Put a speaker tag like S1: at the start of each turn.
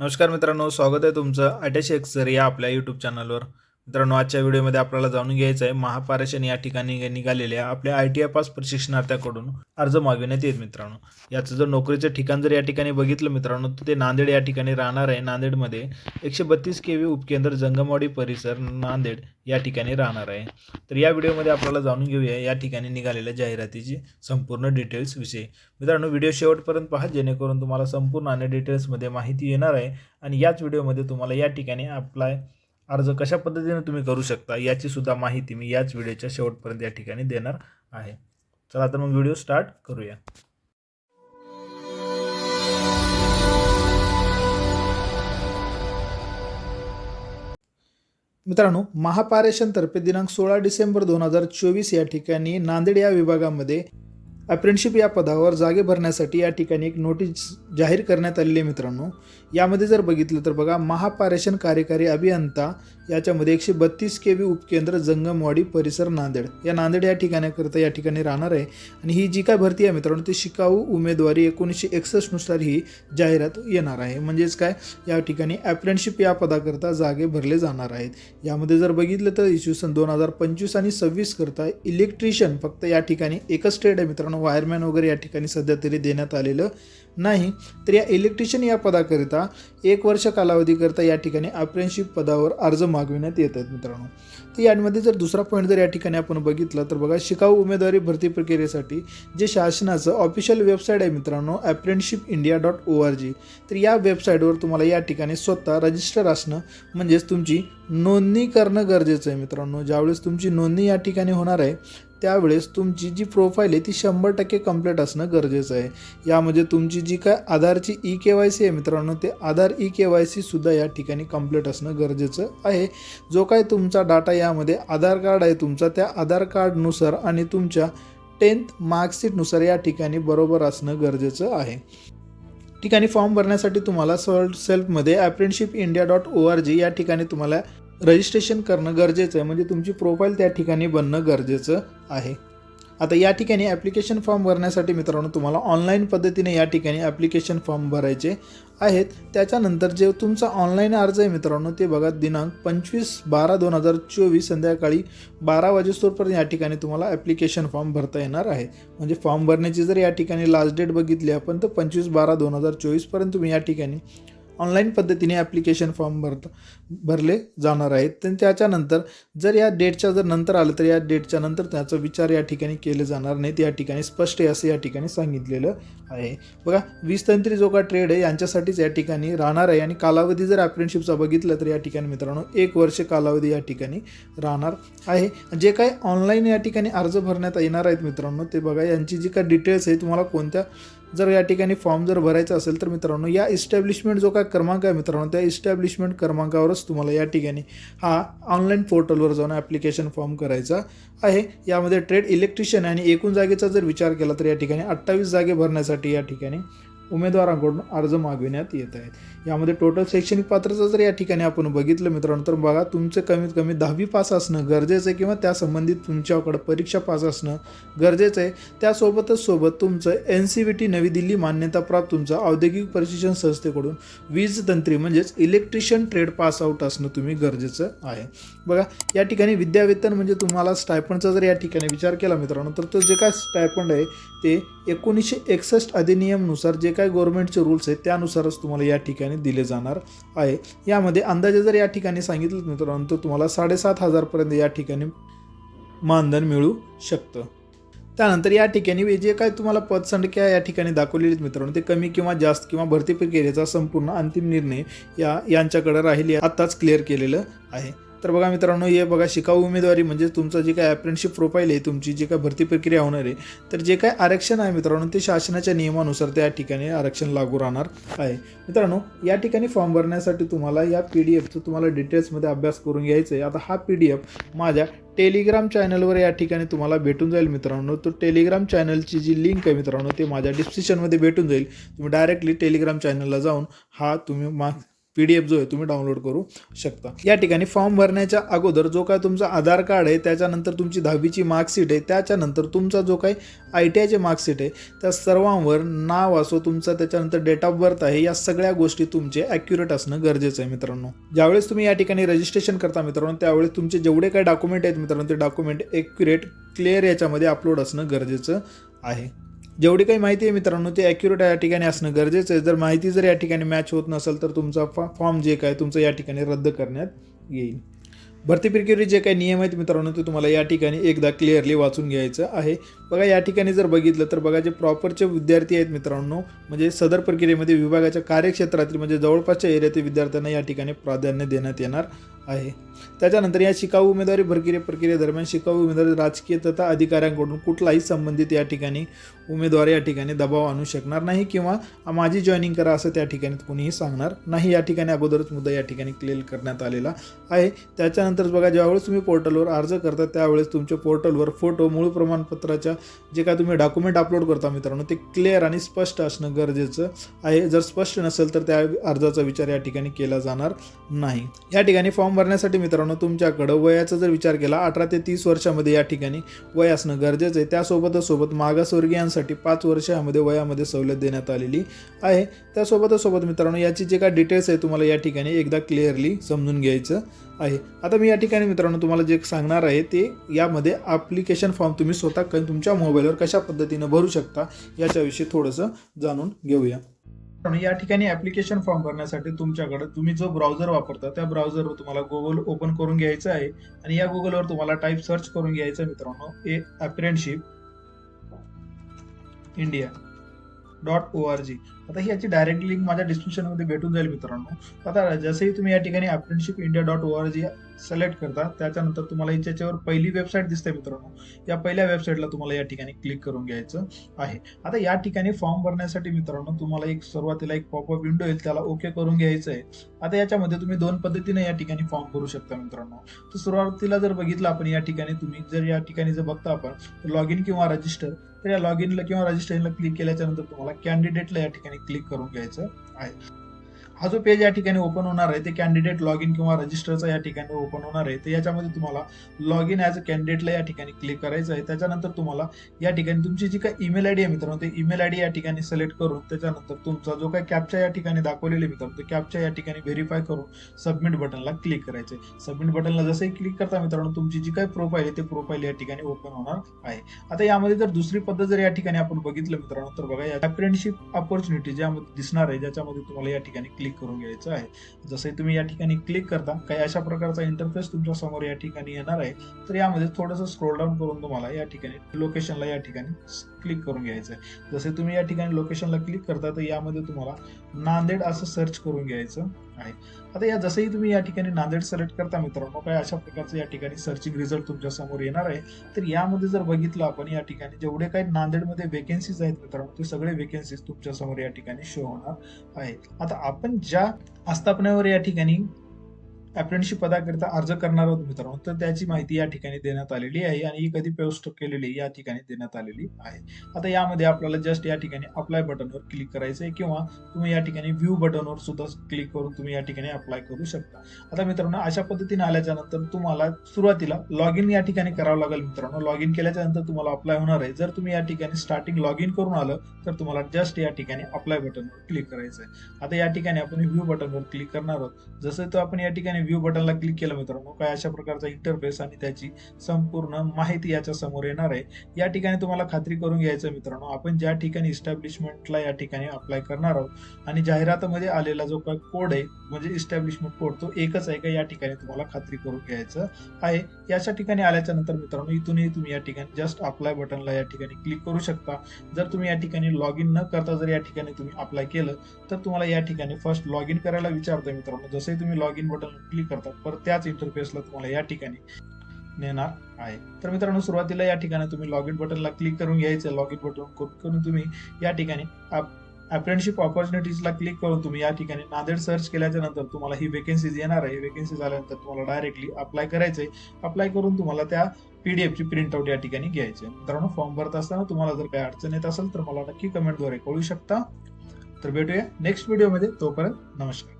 S1: नमस्कार मित्रांनो स्वागत आहे तुमचं अटॅच एक्सर या आपल्या यूट्यूब चॅनलवर मित्रांनो आजच्या व्हिडिओमध्ये आपल्याला जाणून घ्यायचं आहे महापारेषण या ठिकाणी निघालेल्या आपल्या आय टी आय पास प्रशिक्षणार्थ्याकडून अर्ज मागविण्यात येत मित्रांनो. याचं जर नोकरीचं ठिकाण जर या ठिकाणी बघितलं मित्रांनो तर ते नांदेड या ठिकाणी राहणार आहे. नांदेडमध्ये एकशे बत्तीस के व्ही उपकेंद्र जंगमवाडी परिसर नांदेड या ठिकाणी राहणार आहे. तर या व्हिडिओमध्ये आपल्याला जाणून घेऊया या ठिकाणी निघालेल्या जाहिरातीची संपूर्ण डिटेल्स विषयी. मित्रांनो व्हिडिओ शेवटपर्यंत पहा जेणेकरून तुम्हाला संपूर्ण आणि डिटेल्समध्ये माहिती येणार आहे. आणि याच व्हिडिओमध्ये तुम्हाला या ठिकाणी अप्लाय अर्ज कशा पद्धतीने तुम्ही करू शकता याची सुद्धा माहिती मी याच व्हिडिओच्या शेवटपर्यंत या ठिकाणी देणार आहे. चला तर मग व्हिडिओ स्टार्ट करूया. मित्रांनो महापारेषणतर्फे दिनांक सोळा डिसेंबर दोन हजार चोवीस या ठिकाणी नांदेड या विभागामध्ये अप्रेंटशिप या पदावर जागे भरण्यासाठी या ठिकाणी एक नोटीस जाहीर करण्यात आलेली आहे मित्रांनो. यामध्ये जर बघितलं तर बघा महापारेषण कार्यकारी अभियंता याच्यामध्ये एकशे बत्तीस के व्ही उपकेंद्र जंगमवाडी परिसर नांदेड. या नांदेड या ठिकाणाकरता या ठिकाणी राहणार आहे. आणि ही जी काय भरती आहे मित्रांनो ती शिकाऊ उमेदवारी एकोणीसशे एकसष्टनुसार ही जाहिरात येणार आहे. म्हणजेच काय? या ठिकाणी अप्रेंटशिप या पदाकरता जागे भरले जाणार आहेत. यामध्ये जर बघितलं तर इसवी सन दोन हजार पंचवीस आणि सव्वीस करता इलेक्ट्रिशियन फक्त या ठिकाणी एकच ट्रेड आहे मित्रांनो. वायरमॅन वगैरे या ठिकाणी सध्या तरी देण्यात आलेलं नाही. तर या इलेक्ट्रिशियन या पदाकरिता एक वर्ष कालावधीकरता या ठिकाणी अप्रेनशिप पदावर अर्ज मागविण्यात येत आहेत मित्रांनो. तर यामध्ये जर दुसरा पॉईंट जर या ठिकाणी आपण बघितलं तर बघा शिकाऊ उमेदवारी भरती प्रक्रियेसाठी जे शासनाचं ऑफिशियल वेबसाईट आहे मित्रांनो apprenticeship India dot O R G तर या वेबसाईटवर तुम्हाला या ठिकाणी स्वतः रजिस्टर असणं म्हणजेच तुमची नोंदणी करणं गरजेचं आहे मित्रांनो. ज्यावेळेस तुमची नोंदणी या ठिकाणी होणार आहे त्यावेळेस तुमची जी प्रोफाईल आहे ती शंभर टक्के कंप्लीट असणं गरजेचं आहे. यामध्ये तुमची जी काय आधारची ई के वाय सी आहे मित्रांनो ते आधार ई के वाय सीसुद्धा या ठिकाणी कंप्लीट असणं गरजेचं आहे. जो काय तुमचा डाटा यामध्ये आधार कार्ड आहे तुमचा त्या आधार कार्डनुसार आणि तुमच्या टेन्थ मार्कशीटनुसार या ठिकाणी बरोबर असणं गरजेचं आहे. ठिकाणी फॉर्म भरण्यासाठी तुम्हाला सॉल्ट सेल्फमध्ये apprenticeship India dot O R G या ठिकाणी तुम्हाला रजिस्ट्रेशन करणं गरजेचं आहे. म्हणजे तुमची प्रोफाईल त्या ठिकाणी बनणं गरजेचं आहे. आता या ठिकाणी ॲप्लिकेशन फॉर्म भरण्यासाठी मित्रांनो तुम्हाला ऑनलाईन पद्धतीने या ठिकाणी ॲप्लिकेशन फॉर्म भरायचे आहेत. त्याच्यानंतर जे तुमचा ऑनलाईन अर्ज आहे मित्रांनो ते बघा दिनांक पंचवीस बारा दोन हजार चोवीस संध्याकाळी बारा वाजेस्तोपर्यंत या ठिकाणी तुम्हाला ॲप्लिकेशन फॉर्म भरता येणार आहे. म्हणजे फॉर्म भरण्याची जर या ठिकाणी लास्ट डेट बघितली आपण तर पंचवीस बारा दोन हजार चोवीसपर्यंत तुम्ही या ठिकाणी ऑनलाईन पद्धतीने ॲप्लिकेशन फॉर्म भरत भरले जाणार आहेत. तर त्याच्यानंतर जर या डेटच्या जर नंतर आलं तर या डेटच्या नंतर त्याचा विचार या ठिकाणी केले जाणार नाहीत. या ठिकाणी स्पष्ट आहे असं या ठिकाणी सांगितलेलं आहे. बघा वीस तंत्री जो का ट्रेड आहे यांच्यासाठीच या ठिकाणी राहणार आहे. आणि कालावधी जर अप्रेंटशिपचा बघितलं तर या ठिकाणी मित्रांनो एक वर्ष कालावधी या ठिकाणी राहणार आहे. जे काही ऑनलाईन या ठिकाणी अर्ज भरण्यात येणार आहेत मित्रांनो ते बघा यांची जी काय डिटेल्स आहे तुम्हाला कोणत्या जर या ठिकाणी फॉर्म जर भरायचा असेल तर मित्रांनो या इस्टॅब्लिशमेंट जो काय क्रमांक आहे मित्रांनो त्या इस्टॅब्लिशमेंट क्रमांकावरच तुम्हाला या ठिकाणी हा ऑनलाईन पोर्टलवर जाऊन ॲप्लिकेशन फॉर्म करायचा आहे. यामध्ये ट्रेड इलेक्ट्रिशियन आणि एकूण जागेचा जर विचार केला तर या ठिकाणी अठ्ठावीस जागे भरण्यासाठी या ठिकाणी उमेदवारांकडून अर्ज मागविण्यात येत आहेत. यामध्ये टोटल शैक्षणिक पात्रता जर या ठिकाणी आपण बघितलं मित्रांनो तर बघा तुमचं कमीत कमी दहावी पास असणं गरजेचं आहे किंवा त्या संबंधित तुमच्याकडं परीक्षा पास असणं गरजेचं आहे. त्यासोबतच सोबत तुमचं एन सी व्ही टी नवी दिल्ली मान्यताप्राप्त तुमचं औद्योगिक प्रशिक्षण संस्थेकडून वीज तंत्री म्हणजेच इलेक्ट्रिशियन ट्रेड पास आउट असणं तुम्ही गरजेचं आहे. बघा या ठिकाणी विद्यावेतन म्हणजे तुम्हाला स्टायपंडचा जर या ठिकाणी विचार केला मित्रांनो तर तो जे काय स्टायपंड आहे ते एकोणीसशे एकसष्ट अधिनियमनुसार जे काय गव्हर्नमेंटचे रूल्स आहेत त्यानुसारच तुम्हाला या ठिकाणी दिले जाणार आहे. यामध्ये अंदाजे जर या ठिकाणी सांगितलं मित्रांनो तर तुम्हाला साडेसात हजारपर्यंत या ठिकाणी मानधन मिळू शकतं. त्यानंतर या ठिकाणी जे काय तुम्हाला पदसंख्या या ठिकाणी दाखवलेली आहेत मित्रांनो ते कमी किंवा जास्त किंवा भरती प्रक्रियेचा संपूर्ण अंतिम निर्णय या यांच्याकडे राहील आत्ताच क्लिअर केलेलं आहे. तर बघा मित्रांनो हे बघा शिकाऊ उमेदवारी म्हणजे तुमचं जे काय अप्रेंटशिप प्रोफाईल आहे तुमची जी काय भरती प्रक्रिया होणार आहे तर जे काय आरक्षण आहे मित्रांनो ते शासनाच्या नियमानुसार त्या ठिकाणी आरक्षण लागू राहणार आहे. मित्रांनो या ठिकाणी फॉर्म भरण्यासाठी तुम्हाला या पी डी एफचं तुम्हाला डिटेल्समध्ये अभ्यास करून घ्यायचं आहे आता हा पी डी एफ माझ्या टेलिग्राम चॅनलवर या ठिकाणी तुम्हाला भेटून जाईल मित्रांनो. तो टेलिग्राम चॅनलची जी लिंक आहे मित्रांनो ते माझ्या डिस्क्रिप्शनमध्ये भेटून जाईल. तुम्ही डायरेक्टली टेलिग्राम चॅनलला जाऊन हा तुम्ही मा पी डी एफ जो आहे तुम्ही डाउनलोड करू शकता. या ठिकाणी फॉर्म भरण्याच्या अगोदर जो काय तुमचा आधार कार्ड आहे त्याच्यानंतर तुमची दहावीची मार्कशीट आहे त्याच्यानंतर तुमचा जो काही आय टी आयचे मार्कशीट आहे त्या सर्वांवर नाव असो तुमचं त्याच्यानंतर डेट ऑफ बर्थ आहे या सगळ्या गोष्टी तुमचे ॲक्युरेट असणं गरजेचं आहे मित्रांनो. ज्यावेळेस तुम्ही या ठिकाणी रजिस्ट्रेशन करता मित्रांनो त्यावेळेस तुमचे जेवढे काही डॉक्युमेंट आहेत मित्रांनो ते डॉक्युमेंट ॲक्युरेट क्लिअर याच्यामध्ये अपलोड असणं गरजेचं आहे. जेवढी काही माहिती आहे मित्रांनो ते ॲक्युरेट या ठिकाणी असणं गरजेचं आहे. जर माहिती जर या ठिकाणी मॅच होत नसेल तर तुमचा फॉ फॉर्म जे काय तुमचं या ठिकाणी रद्द करण्यात येईल. भरती प्रक्रियेचे जे काही नियम आहेत मित्रांनो ते तुम्हाला या ठिकाणी एकदा क्लिअरली वाचून घ्यायचं आहे. बघा या ठिकाणी जर बघितलं तर बघा जे प्रॉपरचे विद्यार्थी आहेत मित्रांनो म्हणजे सदर प्रक्रियेमध्ये विभागाच्या कार्यक्षेत्रातील म्हणजे जवळपासच्या एरियातील विद्यार्थ्यांना या ठिकाणी प्राधान्य देण्यात येणार आहे. त्याच्यानंतर या शिकाऊ उमेदवारी प्रक्रिये प्रक्रियेदरम्यान शिकाऊ उमेदवार राजकीय तथा अधिकाऱ्यांकडून कुठलाही संबंधित या ठिकाणी उमेदवार या ठिकाणी दबाव आणू शकणार नाही किंवा माझी जॉईनिंग करा असं त्या ठिकाणी कोणीही सांगणार नाही. या ठिकाणी अगोदरच मुद्दा या ठिकाणी क्लिअर करण्यात आलेला आहे. त्याच्यानंतर बघा ज्यावेळेस तुम्ही पोर्टलवर अर्ज करता त्यावेळेस तुमच्या पोर्टलवर फोटो मूळ प्रमाणपत्राच्या जे काय तुम्ही डॉक्युमेंट अपलोड करता मित्रांनो ते क्लिअर आणि स्पष्ट असणं गरजेचं आहे. जर स्पष्ट नसेल तर त्या अर्जाचा विचार या ठिकाणी केला जाणार नाही. या ठिकाणी फॉर्म भरण्यासाठी मित्रांनो तुमच्याकडं वयाचा जर विचार केला अठरा ते तीस वर्षामध्ये या ठिकाणी वय असणं गरजेचं आहे. त्यासोबतच सोबत मागासवर्गीयांसाठी पाच वर्षामध्ये वयामध्ये सवलत देण्यात आलेली आहे. त्यासोबतच सोबत मित्रांनो याची जे काय डिटेल्स आहे तुम्हाला या ठिकाणी एकदा क्लिअरली समजून घ्यायचं आहे. आता मी या ठिकाणी मित्रांनो तुम्हाला जे सांगणार आहे ते यामध्ये ॲप्लिकेशन फॉर्म तुम्ही स्वतः क- तुमच्या मोबाईलवर कशा पद्धतीनं भरू शकता याच्याविषयी थोडंसं जाणून घेऊया. या ठिकाणी ऍप्लिकेशन फॉर्म भरण्यासाठी तुमच्याकडे तुम्ही जो ब्राउझर वापरता त्या ब्राउझरवर तुम्हाला गुगल ओपन करून घ्यायचं आहे. आणि या गुगलवर तुम्हाला टाईप सर्च करून घ्यायचं आहे मित्रांनो. ए apprenticeship India dot O R G आता ही याची डायरेक्ट लिंक माझ्या डिस्क्रिप्शनमध्ये भेटून जाईल मित्रांनो. आता जसंही तुम्ही या ठिकाणी apprenticeship India dot O R G select करता त्याच्यानंतर तुम्हाला याच्यावर पहिली वेबसाईट दिसते मित्रांनो. या पहिल्या वेबसाईटला तुम्हाला या ठिकाणी क्लिक करून घ्यायचं आहे. आता या ठिकाणी फॉर्म भरण्यासाठी मित्रांनो तुम्हाला एक सुरुवातीला एक पॉपअप विंडो येईल. त्याला ओके करून घ्यायचं आहे. आता याच्यामध्ये तुम्ही दोन पद्धतीने या ठिकाणी फॉर्म भरू शकता मित्रांनो. तर सुरुवातीला जर बघितलं आपण या ठिकाणी तुम्ही जर या ठिकाणी जर बघता आपण लॉग इन किंवा रजिस्टर तर या लॉग इनला किंवा रजिस्टरला क्लिक केल्याच्यानंतर तुम्हाला कॅन्डिडेटला या ठिकाणी क्लिक करून घ्यायचं आहे. हा जो पेज या ठिकाणी ओपन होणार आहे ते कॅन्डिडेट लॉग इन किंवा रजिस्टरचा या ठिकाणी ओपन होणार आहे तर याच्यामध्ये तुम्हाला लॉग इन ॲज अ कॅन्डिडेटला या ठिकाणी क्लिक करायचं आहे त्याच्यानंतर तुम्हाला या ठिकाणी तुमची जी काही ईमेल आय डी आहे मित्रांनो ते ईमेल आय डी या ठिकाणी सिलेक्ट करून त्याच्यानंतर तुमचा जो काही कॅपच्या या ठिकाणी दाखवलेले मित्रांनो ते कॅपचा या ठिकाणी व्हेरीफाय करून सबमिट बटनला क्लिक करायचे सबमिट बटनला जसंही क्लिक करता मित्रांनो तुमची जी काही प्रोफाईल आहे ते प्रोफाईल या ठिकाणी ओपन होणार आहे आता यामध्ये जर दुसरी पद्धत जर या ठिकाणी आपण बघितलं मित्रांनो तर बघा या फ्रेंडशिप अपॉर्च्युनिटी ज्यामध्ये दिसणार आहे ज्याच्यामध्ये तुम्हाला या ठिकाणी क्लिक करून घ्यायचं आहे. जसे तुम्ही या ठिकाणी क्लिक करता काही अशा प्रकारचा इंटरफेस तुमच्यासमोर या ठिकाणी येणार आहे. तर यामध्ये थोडंसं स्क्रोल डाऊन करून तुम्हाला या ठिकाणी लोकेशनला या ठिकाणी क्लिक करून घ्यायचं आहे जसे तुम्ही या ठिकाणी लोकेशनला क्लिक करता तर यामध्ये तुम्हाला नांदेड असं सर्च करून घ्यायचं आहे. आता या जसंही तुम्ही या ठिकाणी नांदेड सिलेक्ट करता मित्रांनो काय अशा प्रकारचं या ठिकाणी सर्चिंग रिझल्ट तुमच्यासमोर येणार आहे. तर यामध्ये जर बघितलं आपण या ठिकाणी जेवढे काही नांदेडमध्ये वेकेन्सीज आहेत मित्रांनो ते सगळे वेकेन्सीज तुमच्यासमोर या ठिकाणी शो होणार आहेत. आता आपण ज्या आस्थापनावर या ठिकाणी अप्रेंटिसशिप पदाकरिता अर्ज करणार आहोत मित्रांनो तर त्याची माहिती या ठिकाणी देण्यात आलेली आहे आणि ही कधी पोस्ट केलेली या ठिकाणी देण्यात आलेली आहे आता यामध्ये आपल्याला जस्ट या ठिकाणी अप्लाय बटनवर क्लिक करायचं आहे किंवा तुम्ही या ठिकाणी व्ह्यू बटनवर सुद्धा क्लिक करून तुम्ही या ठिकाणी अप्लाय करू शकता आता मित्रांनो अशा पद्धतीने आल्याच्यानंतर तुम्हाला सुरुवातीला लॉग इन या ठिकाणी करावं लागेल मित्रांनो लॉग इन केल्याच्यानंतर तुम्हाला अप्लाय होणार आहे जर तुम्ही या ठिकाणी स्टार्टिंग लॉग इन करून आलं तर तुम्हाला जस्ट या ठिकाणी अप्लाय बटनवर क्लिक करायचं आहे आता या ठिकाणी आपण व्ह्यू बटनवर क्लिक करणार आहोत जसं तो आपण या ठिकाणी व्ह्यू बटनला क्लिक केलं मित्रांनो काय अशा प्रकारचा इंटरफेस आणि त्याची संपूर्ण माहिती याच्या समोर येणार आहे. या ठिकाणी तुम्हाला खात्री करून घ्यायचं मित्रांनो आपण ज्या ठिकाणी इस्टॅब्लिशमेंटला या ठिकाणी अप्लाय करणार आहोत आणि जाहिरातीमध्ये आलेला जो काय कोड आहे म्हणजे इस्टॅब्लिशमेंट कोड तो एकच आहे का या ठिकाणी तुम्हाला खात्री करून घ्यायचं आहे. याच्या ठिकाणी आल्याच्यानंतर मित्रांनो इथूनही तुम्ही या ठिकाणी जस्ट अप्लाय बटनला या ठिकाणी क्लिक करू शकता. जर तुम्ही या ठिकाणी लॉग इन न करता जर या ठिकाणी तुम्ही अप्लाय केलं तर तुम्हाला या ठिकाणी फर्स्ट लॉग इन करायला विचारतोय मित्रांनो. जसे तुम्ही लॉग इन बटन क्लिक करतात. परत त्याच इंटरफेसला तुम्हाला या ठिकाणी नेणार आहे. तर मित्रांनो सुरुवातीला या ठिकाणी तुम्ही लॉग इन बटनला क्लिक करून घ्यायचं. लॉग इन बटन करून तुम्ही या ठिकाणी अप्रेंटिसशिप ऑपॉर्च्युनिटीजला क्लिक करून तुम्ही या ठिकाणी नांदेड सर्च केल्याच्यानंतर तुम्हाला ही वेकेन्सीज येणार आहे. वेकेन्सीज आल्यानंतर तुम्हाला डायरेक्टली अप्लाय करायचंय. अप्लाय करून तुम्हाला त्या पीडीएफची प्रिंट आउट या ठिकाणी घ्यायची आहे. मित्रांनो फॉर्म भरत असताना तुम्हाला जर काही अडचण येत असेल तर मला नक्की कमेंटद्वारे कळू शकता. तर भेटूया नेक्स्ट व्हिडिओमध्ये तोपर्यंत नमस्कार.